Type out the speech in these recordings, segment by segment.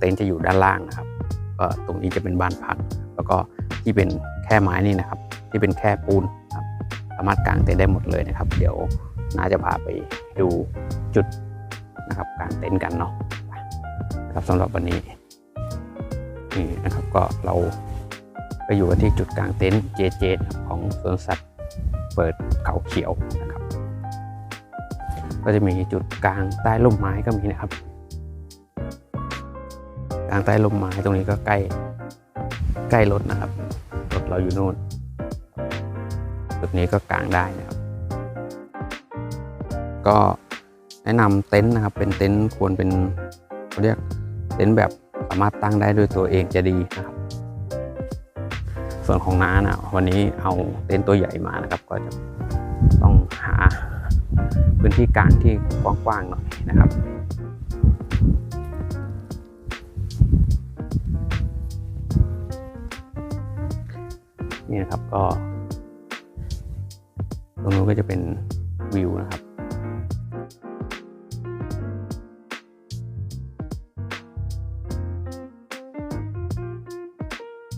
เต็นท์จะอยู่ด้านล่างนะครับ ก็ตรงนี้จะเป็นบ้านพัก แล้วก็ที่เป็นแค่ไม้นี่นะครับ ที่เป็นแค่ปูนครับสามารถกางเต็นท์ได้หมดเลยนะครับ เดี๋ยวน้าจะพาไปดูจุดนะครับกางเต็นท์กันเนาะนะครับสำหรับวันนี้นี่นะครับก็เราไปอยู่กันที่จุดกางเต็นท์เจเจของสวนสัตว์เปิดเขาเขียวนะครับ ก็จะมีจุดกลางใต้ร่มไม้ก็มีนะครับ กลางใต้ร่มไม้ตรงนี้ก็ใกล้ใกล้รถนะครับรถเราอยู่นู่นจุดนี้ก็กลางได้นะครับ ก็แนะนำเต็นท์นะครับ เป็นเต็นท์ควรเป็นเขาเรียกเต็นท์แบบสามารถตั้งได้ด้วยตัวเองจะดีนะครับ ส่วนของน้านะวันนี้เอาเต็นท์ตัวใหญ่มานะครับ ก็จะต้องหาพื้นที่กลางที่กว้างๆหน่อยนะครับ นี่นะครับก็ ตรงนู้นก็จะเป็นวิวนะครับ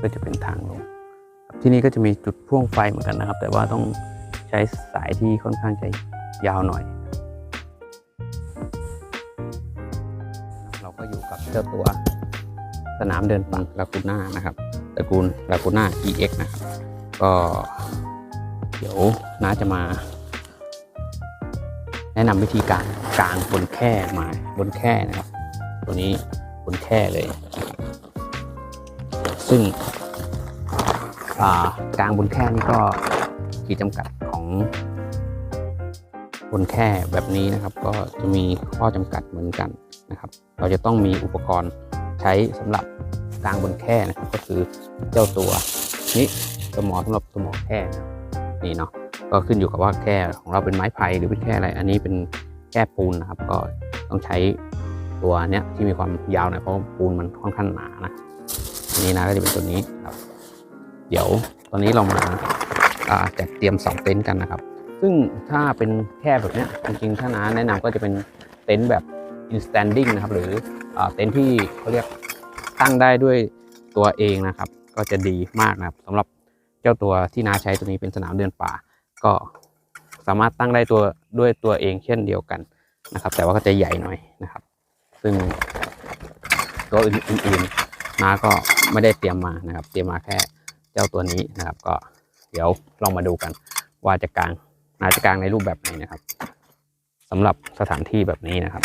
ก็จะเป็นทางลงที่นี่ก็จะมีจุดพ่วงไฟเหมือนกันนะครับ แต่ว่าต้องใช้สายที่ค่อนข้างจะยาวหน่อย เราก็อยู่กับเจ้าตัวสนามเดินป่าลากูน่านะครับ ตระกูลลากูน่า EX นะครับ ก็เดี๋ยวน้าจะมา แนะนำวิธีการกางบนแค่ไม้บนแค่นะครับ ตัวนี้บนแค่เลย ซึ่งอ่ากางบนแค่นี่ก็ขีดจำกัดของบนแค่แบบนี้นะครับก็จะมีข้อจำกัดเหมือนกันนะครับ เราจะต้องมีอุปกรณ์ใช้สำหรับ กางบนแค่นะครับก็คือเจ้าตัวนี้สมอสำหรับสมอแคร่นะครับนี่เนาะก็ขึ้นอยู่กับว่าแค่ของเราเป็นไม้ไผ่หรือเป็นแค่อะไร อันนี้เป็นแค่ปูนนะครับ ก็ต้องใช้ตัวเนี้ยที่มีความยาวหน่อยเพราะปูนมันค่อนข้างหนานะอันนี้นะก็จะเป็นตัวนี้ครับ เดี๋ยวตอนนี้เรามาจัดเตรียมเสาเต็นท์กันนะครับ ซึ่งถ้าเป็นแค่แบบเนี้ยจริงๆถ้านาแนะนำก็จะเป็นเต็นท์แบบ in standing นะครับ หรืออเต็นท์ที่เขาเรียก ตั้งได้ด้วยตัวเองนะครับ ก็จะดีมากนะครับสำหรับเจ้าตัวที่นาใช้ตัวนี้เป็นสนามเดินป่า ก็สามารถตั้งได้ตัวด้วยตัวเองเช่นเดียวกันนะครับ แต่ว่าก็จะใหญ่หน่อยนะครับ ซึ่งตัวอื่นๆนาก็ไม่ได้เตรียมมานะครับ เตรียมมาแค่เจ้าตัวนี้นะครับ ก็เดี๋ยวลองมาดูกัน ว่าจะกางนาจะกางในรูปแบบไหนนะครับสำหรับสถานที่แบบนี้นะครับ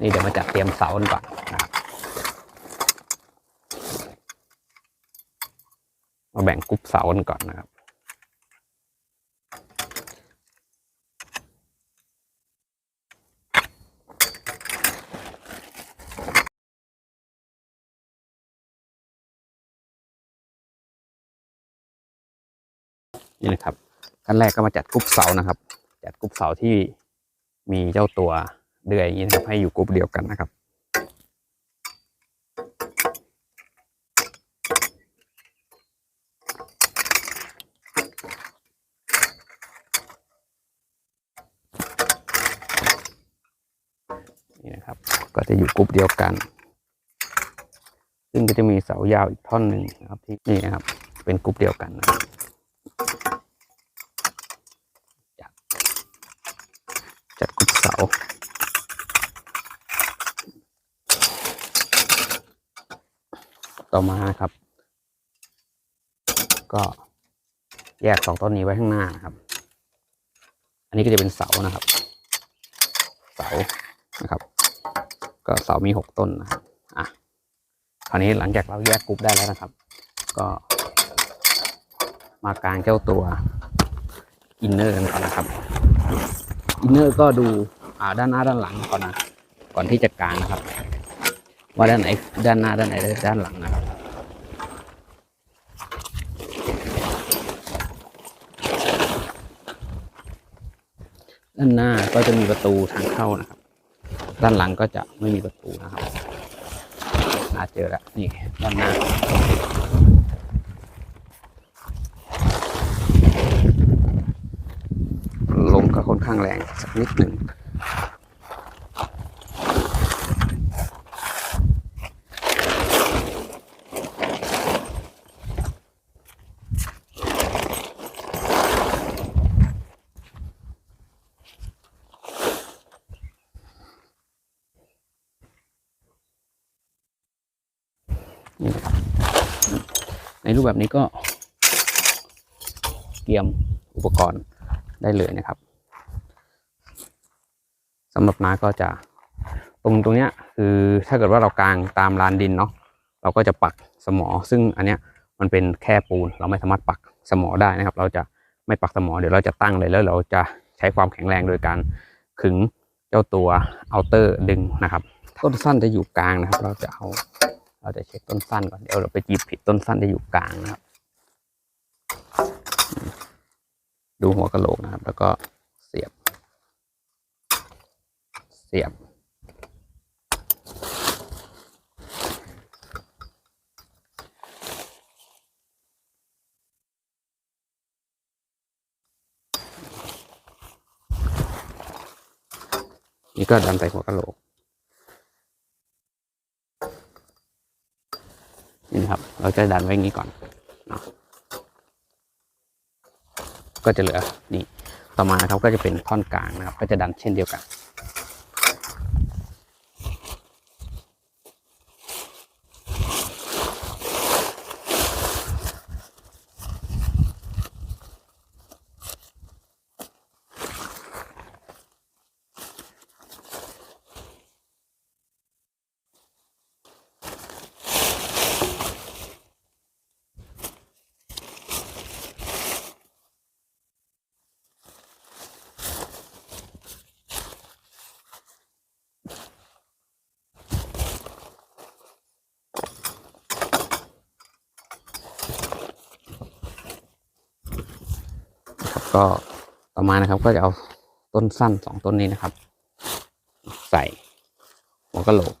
นี่เดี๋ยวมาจัดเตรียมเสากันก่อนนะครับ มาแบ่งกรุ๊ปเสากันก่อนนะครับนี่นะครับขั้นแรกก็มาจัดกรุ๊ปเสานะครับ จัดกรุ๊ปเสาที่มีเจ้าตัวเดือยอย่างนี้นะครับให้อยู่กรุ๊ปเดียวกันนะครับ นี่นะครับ ก็จะอยู่กรุ๊ปเดียวกัน ซึ่งก็จะมีเสายาวอีกท่อนหนึ่งนะครับที่นี่นะครับ เป็นกรุ๊ปเดียวกันนะจัดจัดกรุ๊ปเสาต่อมาครับ ก็แยกสองต้นนี้ไว้ข้างหน้านะครับ อันนี้ก็จะเป็นเสานะครับ เสานะครับ ก็เสามีหกต้นนะอะคราวนี้หลังจากเราแยกกรุ๊ปได้แล้วนะครับ ก็มากลางเจ้าตัวอินเนอร์กันก่อนนะครับอินเนอร์ก็ดูอ่าด้านหน้าด้านหลังก่อนนะก่อนที่จะกลางนะครับ ว่าด้านไหนด้านหน้าด้านไหนด้านหลังนะครับด้านหน้าก็จะมีประตูทางเข้านะครับ ด้านหลังก็จะไม่มีประตูนะครับอาเจอแล้วนี่ด้านหน้าลมก็ค่อนข้างแรงสักนิดหนึ่ง แบบนี้ก็เตรียมอุปกรณ์ได้เลยนะครับสำหรับน้าก็จะตรงตรงเนี้ยคือถ้าเกิดว่าเรากางตามลานดินเนาะเราก็จะปักสมอ ซึ่งอันเนี้ยมันเป็นแค่ปูน เราไม่สามารถปักสมอได้นะครับ เราจะไม่ปักสมอเดี๋ยวเราจะตั้งเลยแล้วเราจะใช้ความแข็งแรงโดยการขึงเจ้าตัวเอาเตอร์ดึงนะครับต้นสั้นจะอยู่กลางนะครับ เราจะเอา เราจะเช็คต้นสั้นก่อน เดี๋ยวเราไปหยิบผิดต้นสั้นจะอยู่กลางนะครับ ดูหัวกระโหลกนะครับ แล้วก็เสียบ เสียบ นี่ก็ดันใส่หัวกระโหลก นี่นะครับ เราจะดันไว้อย่างนี้ก่อนเนาะก็จะเหลือนี่ต่อมาครับก็จะเป็นท่อนกลางนะครับ ก็จะดันเช่นเดียวกัน ก็ต่อมานะครับ ก็จะเอาต้นสั้นสองต้นนี้นะครับ ใส่หัวกะโหลก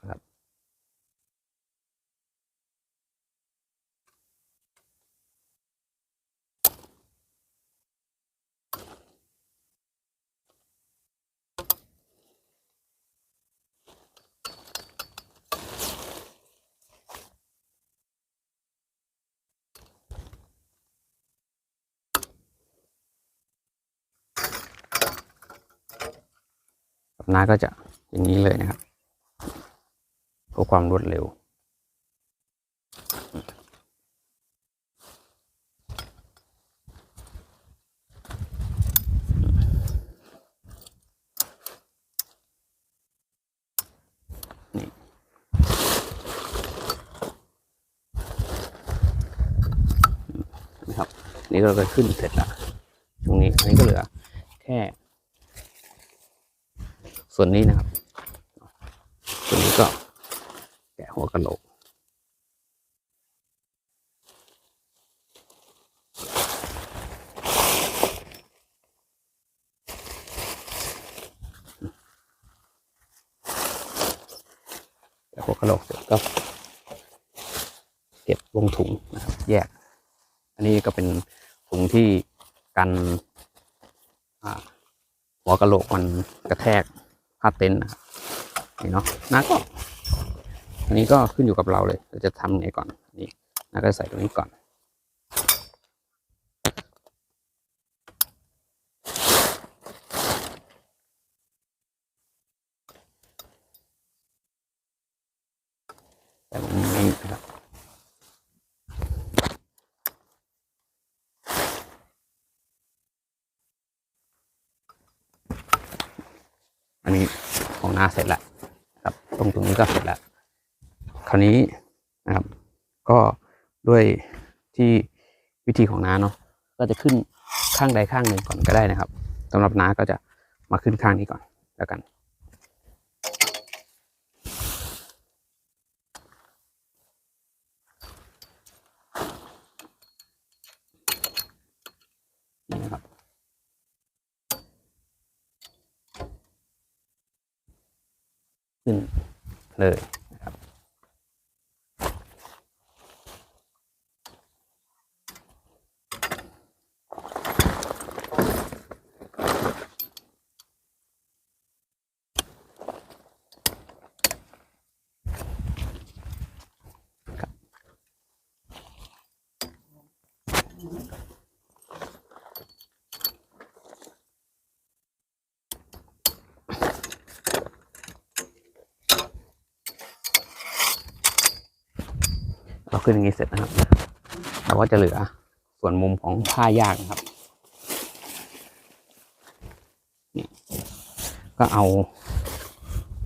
น้าก็จะอย่างนี้เลยนะครับเพื่อความรวดเร็ว นี่นะครับ นี่ก็ขึ้นเสร็จแล้วตรงนี้อันนี้ก็เหลือแค่ ส่วนนี้นะครับ ส่วนนี้ก็แกะหัวกระโหลกแกะหัวกระโหลกเสร็จก็เก็บลงถุงนะครับ แยก อันนี้ก็เป็นถุงที่กันหัวกระโหลกมันกระแทก ผ้าเต็นท์นะนี่เนาะน้าก็อันนี้ก็ขึ้นอยู่กับเราเลย เราจะทำไงก่อน นี่น้าก็ใส่ตรงนี้ก่อน แต่ตรงนี้นะครับ อันนี้ของหน้าเสร็จแล้วครับ ตรงตรงนี้ก็เสร็จแล้ว คราวนี้นะครับ ก็ ด้วยที่วิธีของน้าเนาะก็จะขึ้นข้างใดข้างหนึ่งก่อนก็ได้นะครับสำหรับน้าก็จะมาขึ้นข้างนี้ก่อนแล้วกัน นี่นะครับขึ้นเลย เราขึ้นอย่างนี้เสร็จนะครับเราก็จะเหลือส่วนมุมของผ้ายากนะครับนี่ก็เอา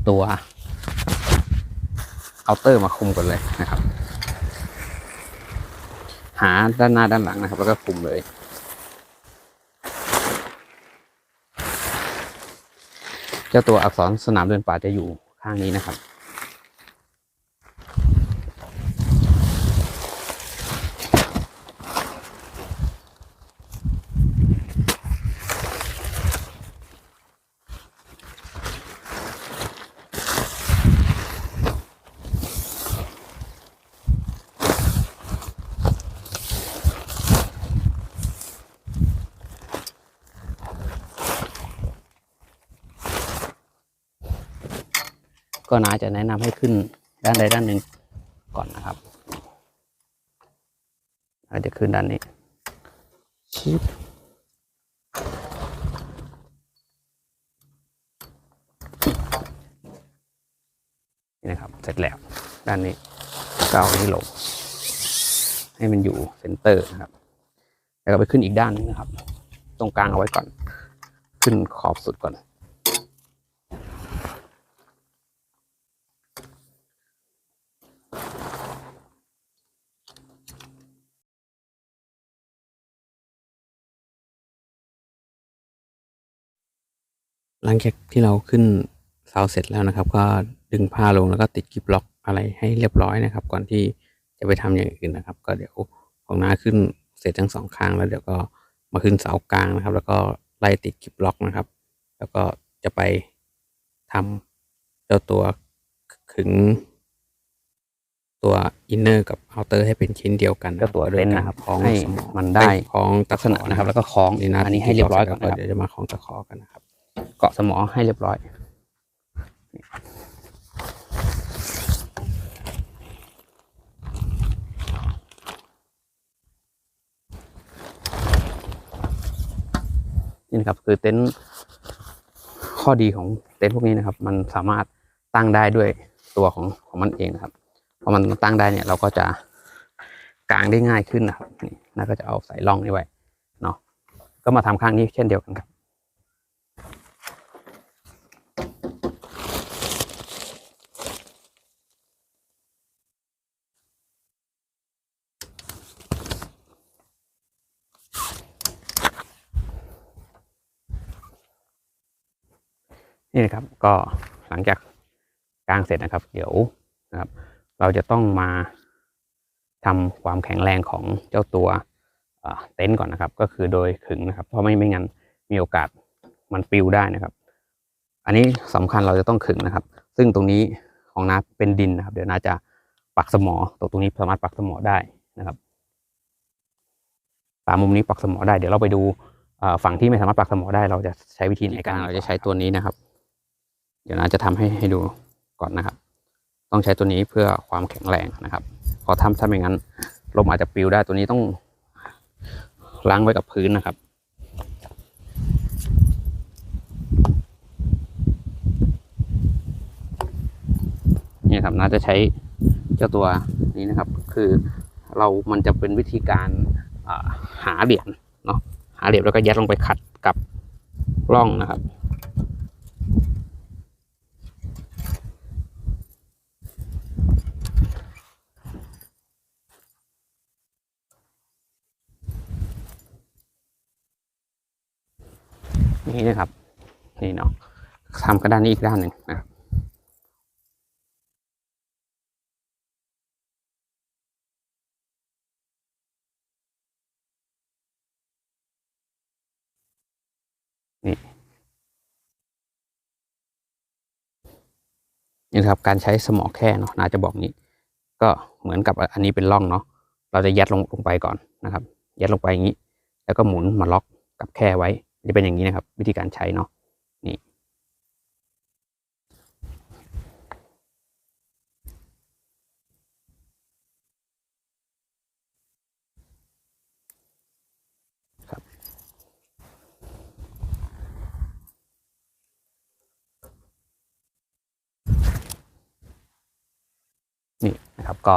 ตัวเอาเตอร์มาคุมก่อนเลยนะครับ หาด้านหน้าด้านหลังนะครับ แล้วก็คุมเลยเจ้าตัวอักษรสนามเดินป่าจะอยู่ข้างนี้นะครับ ก็น่าจะแนะนำให้ขึ้นด้านใดด้านหนึ่งก่อนนะครับอาจจะขึ้นด้านนี้ชิปนี่นะครับเสร็จแล้วด้านนี้ก็เอาอันนี้ลง ให้มันอยู่เซนเตอร์นะครับแล้วก็ไปขึ้นอีกด้านหนึงนะครับ ตรงกลางเอาไว้ก่อน ขึ้นขอบสุดก่อน ลังจากที่เราขึ้นเสาเสร็จแล้วนะครับ ก็ดึงผ้าลงแล้วก็ติดกิบล็อกอะไรให้เรียบร้อยนะครับ ก่อนที่จะไปทำอย่างอื่นนะครับ ก็เดี๋ยวของน้าขึ้นเสร็จทั้งสองข้างแล้วเดี๋ยวก็มาขึ้นเสากลางนะครับ แล้วก็ไล่ติดกิบล็อกนะครับ แล้วก็จะไปทำเจ้าตัวขึงตัวอินเนอร์กับเอาเตอร์ให้เป็นชิ้นเดียวกันเจ้าตัวเต็นนะครับคล้องให้มันได้คล้องลักษณะนะครับ แล้วก็คล้องนี่นะอันนี้ให้เรียบร้อยก่อนนะครับเดี๋ยวจะมาคล้องตะขอกันนะครับ เกาะสมอให้เรียบร้อย นี่นะครับคือเต็นท์ข้อดีของเต็นท์พวกนี้นะครับ มันสามารถตั้งได้ด้วยตัวของของมันเองนะครับพอมันตั้งได้เนี่ยเราก็จะกางได้ง่ายขึ้นนะครับนี่น่าก็จะเอาใส่ร่องนี้ไว้เนาะก็มาทำข้างนี้เช่นเดียวกันครับ นี่นะครับก็หลังจากกางเสร็จนะครับ เดี๋ยวนะครับ เราจะต้องมาทำความแข็งแรงของเจ้าตัวเต็นท์ก่อนนะครับ ก็คือโดยขึงนะครับ เพราะไม่ไม่งั้นมีโอกาสมันปิวได้นะครับ อันนี้สำคัญเราจะต้องขึงนะครับ ซึ่งตรงนี้ของน้าเป็นดินนะครับ เดี๋ยวน้าจะปักสมอตรงตรงนี้สามารถปักสมอได้นะครับตามมุมนี้ปักสมอได้เดี๋ยวเราไปดูฝั่งที่ไม่สามารถปักสมอได้เราจะใช้วิธีไหนกันเราจะใช้ตัวนี้นะครับ ดี๋ยวน้าจะทำให้ให้ดูก่อนนะครับ ต้องใช้ตัวนี้เพื่อความแข็งแรงนะครับ พอทำถ้าไม่งั้นลมอาจจะปิวได้ตัวนี้ต้องล้างไว้กับพื้นนะครับนี่ครับน่าจะใช้เจ้าตัวนี้นะครับ คือเรามันจะเป็นวิธีการหาเหรียญเนาะหาเหรียญแล้วก็ยัดลงไปขัดกับร่องนะครับ นี่นะครับ นี่เนาะทำกระด้านนี้อีกด้านหนึ่งนะครับนี่นี่นะครับการใช้สมอแค่เนาะนาจะบอกนี้ ก็เหมือนกับอันนี้เป็นร่องเนาะเราจะยัดลงลงไปก่อนนะครับ ยัดลงไปอย่างนี้ แล้วก็หมุนมาล็อกกับแค่ไว้ จะเป็นอย่างนี้นะครับ วิธีการใช้เนาะนี่นี่นะครับก็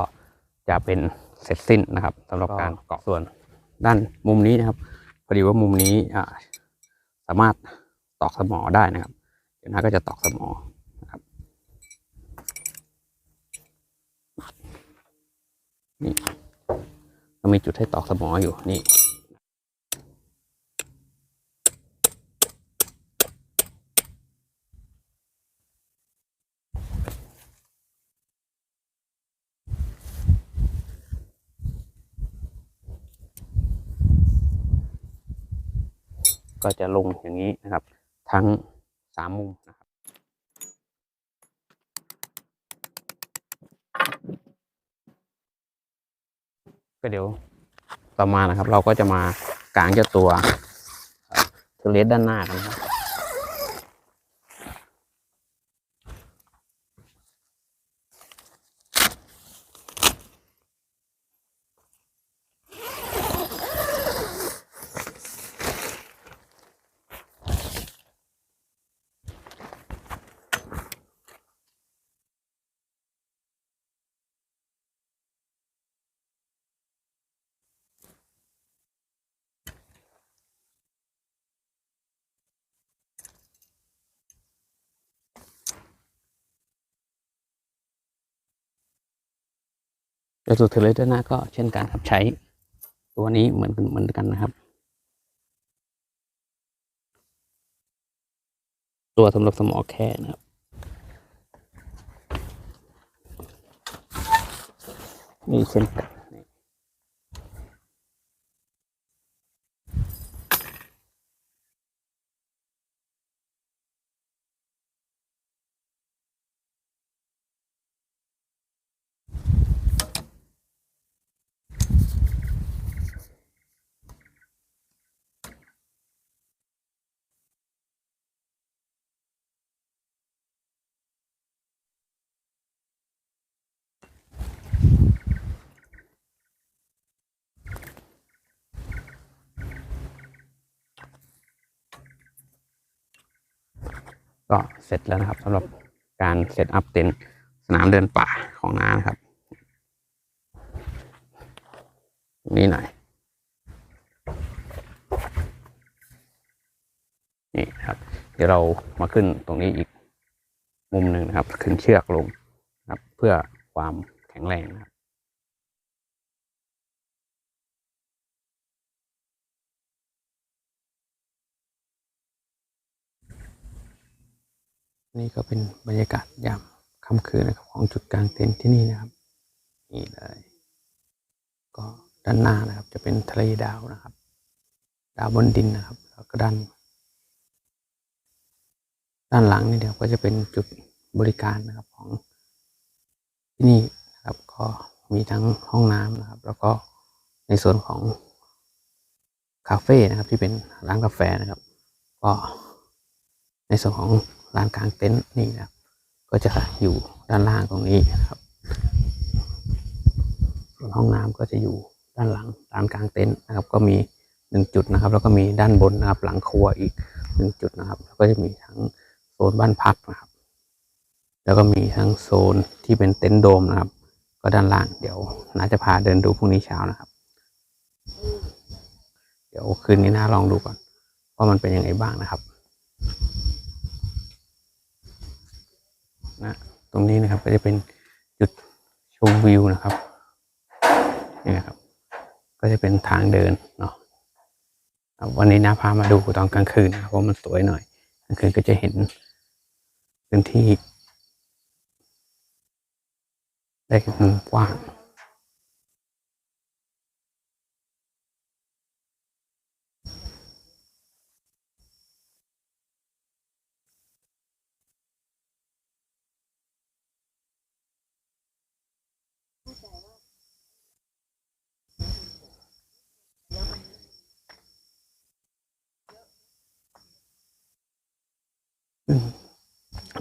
จะเป็นเสร็จสิ้นนะครับสำหรับการเกาะส่วนด้านมุมนี้นะครับพอดีว่ามุมนี้อ่าามารถตอกสมอได้นะครับ เดี๋ยวน้าก็จะตอกสมอนะครับนี่ก็มีจุดให้ตอกสมออยู่นี่ ก็จะลงอย่างนี้นะครับ ทั้งสามมุมนะครับ ก็เดี๋ยวต่อมานะครับ เราก็จะมากางเจ้าตัวเทเลสด้านหน้ากันนะครับ เจ้าตัวเทเลสด้านหน้าก็เช่นกันครับใช้ตัวนี้เหมือนกันเหมือนกันนะครับ ตัวสำหรับสมอแค่นะครับนี่เช่นกัน ก็เสร็จแล้วนะครับสำหรับการเซตอัพเต็นท์สนามเดินป่าของน้านะครับ นี่หน่อยนี่ครับ เดี๋ยวเรามาขึ้นตรงนี้อีกมุมหนึ่งนะครับ ขึ้นเชือกลงนะครับ เพื่อความแข็งแรงนะครับ นี่ก็เป็นบรรยากาศยามค่ำคืนนะครับของจุดกลางเต็นท์ที่นี่นะครับ นี่เลย ก็ด้านหน้านะครับ จะเป็นทะเลดาวนะครับ ดาวบนดินนะครับ แล้วก็ด้านด้านหลังนี่เดี๋ยวก็จะเป็นจุดบริการนะครับของที่นี่นะครับ ก็มีทั้งห้องน้ำนะครับ แล้วก็ในส่วนของคาเฟ่นะครับที่เป็นร้านกาแฟนะครับ ก็ในส่วนของ ลานกลางเต็นท์นี่นะครับ ก็จะอยู่ด้านล่างตรงนี้นะครับส่วนห้องน้ำก็จะอยู่ด้านหลังลานกลางเต็นท์นะครับ ก็มีหนึ่งจุดนะครับ แล้วก็มีด้านบนนะครับ หลังครัวอีกหนึ่งจุดนะครับ แล้วก็จะมีทั้งโซนบ้านพักนะครับ แล้วก็มีทั้งโซนที่เป็นเต็นท์โดมนะครับ ก็ด้านล่างเดี๋ยวน้าจะพาเดินดูพรุ่งนี้เช้านะครับ เดี๋ยวคืนนี้น้าลองดูก่อนว่ามันเป็นยังไงบ้างนะครับ นะ ตรงนี้นะครับ ก็จะเป็นจุดชมวิวนะครับนี่นะครับ ก็จะเป็นทางเดินเนาะวันนี้นะพามาดูตอนกลางคืนนะเพราะมันสวยหน่อยกลางคืนก็จะเห็นพื้นที่ได้กว้าง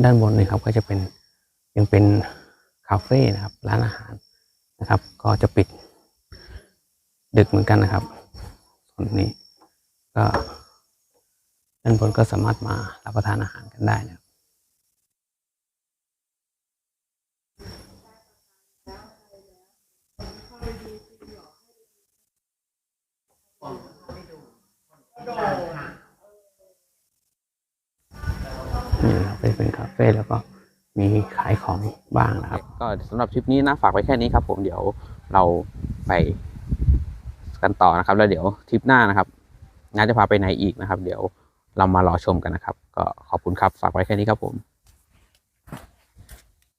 ด้านบนนี่ครับก็จะเป็นยังเป็นคาเฟ่นะครับร้านอาหารนะครับ ก็จะปิด ดึกเหมือนกันนะครับส่วนนี้ก็ด้านบนก็สามารถมารับประทานอาหารกันได้นะ เป็นคาเฟ่แล้วก็มีขายของบ้างนะครับ ก็สำหรับทริปนี้นะฝากไว้แค่นี้ครับผมเดี๋ยวเราไปกันต่อนะครับ แล้วเดี๋ยวทริปหน้านะครับน่าจะพาไปไหนอีกนะครับ เดี๋ยวเรามารอชมกันนะครับ ก็ขอบคุณครับฝากไว้แค่นี้ครับผม